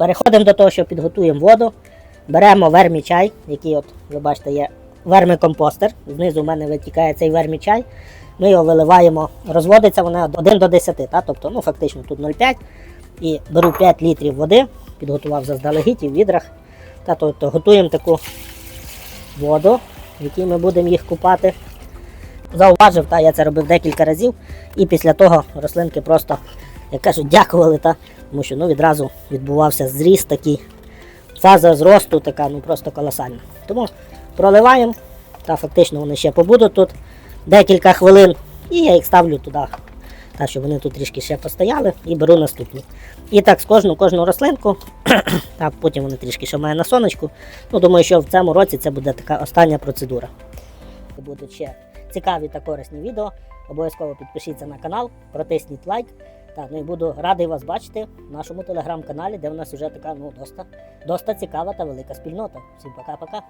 Переходимо до того, що підготуємо воду. Беремо вермічай, який, от, ви бачите, є вермикомпостер. Знизу в мене витікає цей вермічай. Ми його виливаємо, розводиться вона 1 до 10, та? тобто ну, фактично тут 0,5. І беру 5 літрів води, підготував заздалегідь і в відрах. Та, тобто готуємо таку воду, в якій ми будемо їх купати. Зауважив, та, я це робив декілька разів, і після того рослинки просто, як кажуть, дякували, та, тому що ну, відразу відбувався зріст такий. Фаза зросту така, ну просто колосальна. Тому проливаємо, та фактично вони ще побудуть тут декілька хвилин, і я їх ставлю туди, та, щоб вони тут трішки ще постояли, і беру наступні. І так з кожну кожну рослинку, та потім вони трішки ще мають на сонечку. Ну, думаю, що в цьому році це буде така остання процедура. Будуть ще цікаві та корисні відео. Обов'язково підпишіться на канал, протисніть лайк. Так, ну і буду радий вас бачити в нашому телеграм-каналі, де в нас вже така ну, доста, доста цікава та велика спільнота. Всім пока-пока.